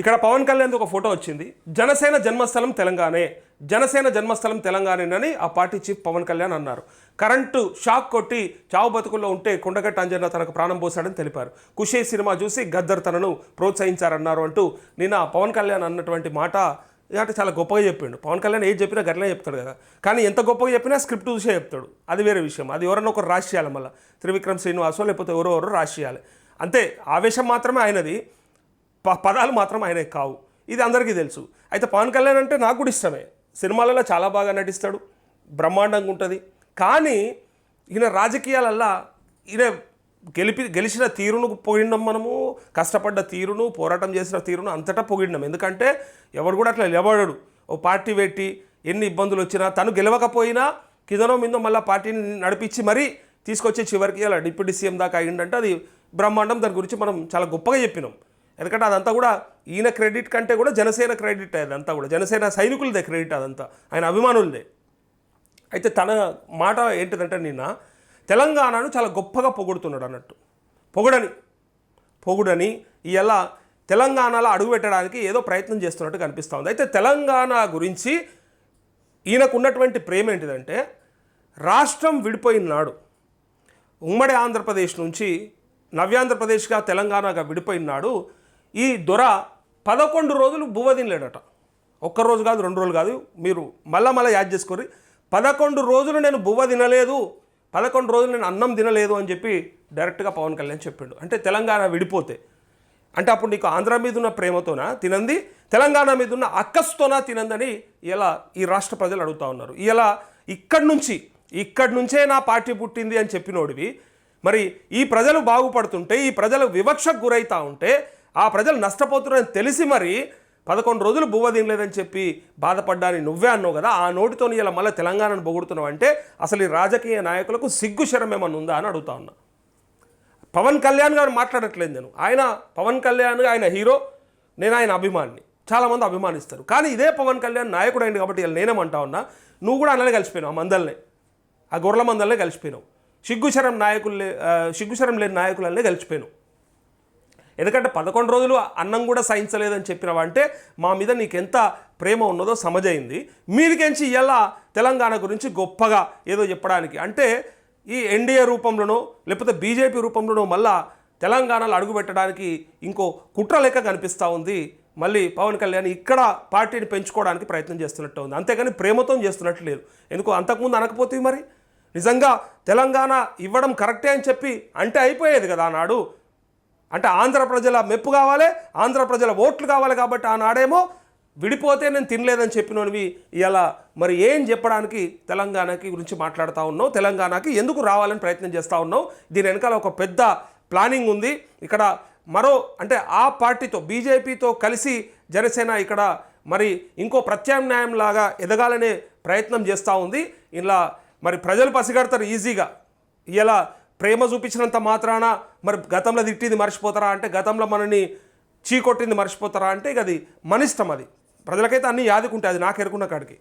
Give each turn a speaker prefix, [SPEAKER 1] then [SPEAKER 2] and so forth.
[SPEAKER 1] ఇక్కడ పవన్ కళ్యాణ్ ఒక ఫోటో వచ్చింది. జనసేన జన్మస్థలం తెలంగాణే. జనసేన జన్మస్థలం తెలంగాణేనని ఆ పార్టీ చీఫ్ పవన్ కళ్యాణ్ అన్నారు. కరెంటు షాక్ కొట్టి చావు బతుకుల్లో ఉంటే కొండగట్ట అంజన్న తనకు ప్రాణం పోశాడని తెలిపారు. కుషే సినిమా చూసి గద్దర్ తనను ప్రోత్సహించారన్నారు అంటూ నిన్న పవన్ కళ్యాణ్ అన్నటువంటి మాట అంటే చాలా గొప్పగా చెప్పిండు. పవన్ కళ్యాణ్ ఏది చెప్పినా గట్లనే చెప్తాడు కదా. కానీ ఎంత గొప్పగా చెప్పినా స్క్రిప్ట్ చూసే చెప్తాడు. అది వేరే విషయం. అది ఎవరైనా ఒకరు రాసి చేయాలి మళ్ళీ. త్రివిక్రమ్ శ్రీనివాసో లేకపోతే ఎవరో ఎవరో రాసి చేయాలి. అంతే. ఆవేశం మాత్రమే ఆయనది. పదాలు మాత్రం ఆయనే కావు. ఇది అందరికీ తెలుసు. అయితే పవన్ కళ్యాణ్ అంటే నాకు కూడా ఇష్టమే. సినిమాలలో చాలా బాగా నటిస్తాడు. బ్రహ్మాండంగా ఉంటుంది. కానీ ఈయన రాజకీయాలల్లా ఈయన గెలిపి గెలిచిన తీరును పొగిడినాం మనము. కష్టపడ్డ తీరును పోరాటం చేసిన తీరును అంతటా పొగిడినాం. ఎందుకంటే ఎవరు కూడా అట్లా నిలబడడు. ఓ పార్టీ పెట్టి ఎన్ని ఇబ్బందులు వచ్చినా తను గెలవకపోయినా కిందనో మిందో మళ్ళీ పార్టీని నడిపించి మరీ తీసుకొచ్చే చివరికి అలా డిప్యూటీ సీఎం దాకా అయిందంటే అది బ్రహ్మాండం. దాని గురించి మనం చాలా గొప్పగా చెప్పినాం. ఎందుకంటే అదంతా కూడా ఈయన క్రెడిట్ కంటే కూడా జనసేన క్రెడిట్ అదంతా కూడా. జనసేన సైనికులదే క్రెడిట్ అదంతా. ఆయన అభిమానులదే. అయితే తన మాట ఏంటిదంటే నిన్న తెలంగాణను చాలా గొప్పగా పొగుడుతున్నాడు అన్నట్టు. పొగడని పొగుడని ఇలా తెలంగాణలో అడుగుపెట్టడానికి ఏదో ప్రయత్నం చేస్తున్నట్టు కనిపిస్తూ ఉంది. అయితే తెలంగాణ గురించి ఈయనకున్నటువంటి ప్రేమ ఏంటిదంటే రాష్ట్రం విడిపోయిన నాడు ఉమ్మడి ఆంధ్రప్రదేశ్ నుంచి నవ్యాంధ్రప్రదేశ్గా తెలంగాణగా విడిపోయిన నాడు ఈ దొర పదకొండు రోజులు బువ్వ తినలేడట. ఒక్క రోజు కాదు రెండు రోజులు కాదు. మీరు మళ్ళా మళ్ళీ యాడ్ చేసుకోరి పదకొండు రోజులు నేను బువ్వ తినలేదు. పదకొండు రోజులు నేను అన్నం తినలేదు అని చెప్పి డైరెక్ట్గా పవన్ కళ్యాణ్ చెప్పిండు. అంటే తెలంగాణ విడిపోతే. అంటే అప్పుడు నీకు ఆంధ్ర మీద ఉన్న ప్రేమతోనా తినంది? తెలంగాణ మీద ఉన్న అక్కస్తోనా తినందని ఇలా ఈ రాష్ట్ర ప్రజలు అడుగుతా ఉన్నారు. ఇలా ఇక్కడి నుంచి ఇక్కడి నుంచే నా పార్టీ పుట్టింది అని చెప్పినోడివి. మరి ఈ ప్రజలు బాగుపడుతుంటే ఈ ప్రజలు వివక్షకు గురవుతూ ఉంటే ఆ ప్రజలు నష్టపోతున్నారని తెలిసి మరి పదకొండు రోజులు బువ్వ తినలేదని చెప్పి బాధపడ్డాని నువ్వే అన్నావు కదా ఆ నోటితో ఇలా మళ్ళీ తెలంగాణను పొగుడుతున్నావు అంటే అసలు ఈ రాజకీయ నాయకులకు సిగ్గు శరం ఏమన్నా ఉందా అని అడుగుతా ఉన్నా. పవన్ కళ్యాణ్ గారు మాట్లాడట్లేదు నేను. ఆయన పవన్ కళ్యాణ్ ఆయన హీరో నేను ఆయన అభిమాని. చాలామంది అభిమానిస్తారు. కానీ ఇదే పవన్ కళ్యాణ్ నాయకుడు అయింది కాబట్టి ఇలా నేనేమంటా ఉన్నా నువ్వు కూడా అలానే కలిసిపోయినావు ఆ మందల్నే. ఆ గొర్రెల మందల్నే కలిసిపోయినావు. సిగ్గుశరం నాయకులే సిగ్గుశరం లేని నాయకులనే కలిసిపోయినావు. ఎందుకంటే పదకొండు రోజులు అన్నం కూడా సహించలేదని చెప్పినావంటే మా మీద నీకెంత ప్రేమ ఉన్నదో సమజైంది. మీదికెంచి ఇలా తెలంగాణ గురించి గొప్పగా ఏదో చెప్పడానికి? అంటే ఈ ఎన్డీఏ రూపంలోనో లేకపోతే బీజేపీ రూపంలోనో మళ్ళా తెలంగాణలో అడుగుపెట్టడానికి ఇంకో కుట్ర లెక్క కనిపిస్తూ ఉంది. మళ్ళీ పవన్ కళ్యాణ్ ఇక్కడ పార్టీని పెంచుకోవడానికి ప్రయత్నం చేస్తున్నట్టు ఉంది. అంతేగాని ప్రేమతో చేస్తున్నట్టు లేదు. ఎందుకు? అంతకుముందు అనకపోతే మరి? నిజంగా తెలంగాణ ఇవ్వడం కరెక్టే అని చెప్పి అంటే అయిపోయేది కదా ఆనాడు. అంటే ఆంధ్ర ప్రజల మెప్పు కావాలి ఆంధ్ర ప్రజల ఓట్లు కావాలి కాబట్టి ఆనాడేమో విడిపోతే నేను తినలేదని చెప్పినవి ఇలా మరి ఏం చెప్పడానికి తెలంగాణకి గురించి మాట్లాడుతూ ఉన్నావు తెలంగాణకి ఎందుకు రావాలని ప్రయత్నం చేస్తూ ఉన్నావు? దీని వెనకాల ఒక పెద్ద ప్లానింగ్ ఉంది. ఇక్కడ మరో అంటే ఆ పార్టీతో బీజేపీతో కలిసి జనసేన ఇక్కడ మరి ఇంకో ప్రత్యామ్నాయం లాగా ఎదగాలనే ప్రయత్నం చేస్తూ ఉంది. ఇలా మరి ప్రజలు పసిగడతారు ఈజీగా. ఇలా ప్రేమ చూపించినంత మాత్రాన మరి గతంలో తిట్టింది మర్చిపోతారా అంటే గతంలో మనని చీకొట్టింది మర్చిపోతారా అంటే ఇక అది మన ఇష్టం అది. ప్రజలకైతే అన్నీ యాదుకుంటాయి అది నాకు ఎరుకున్న కాడికి.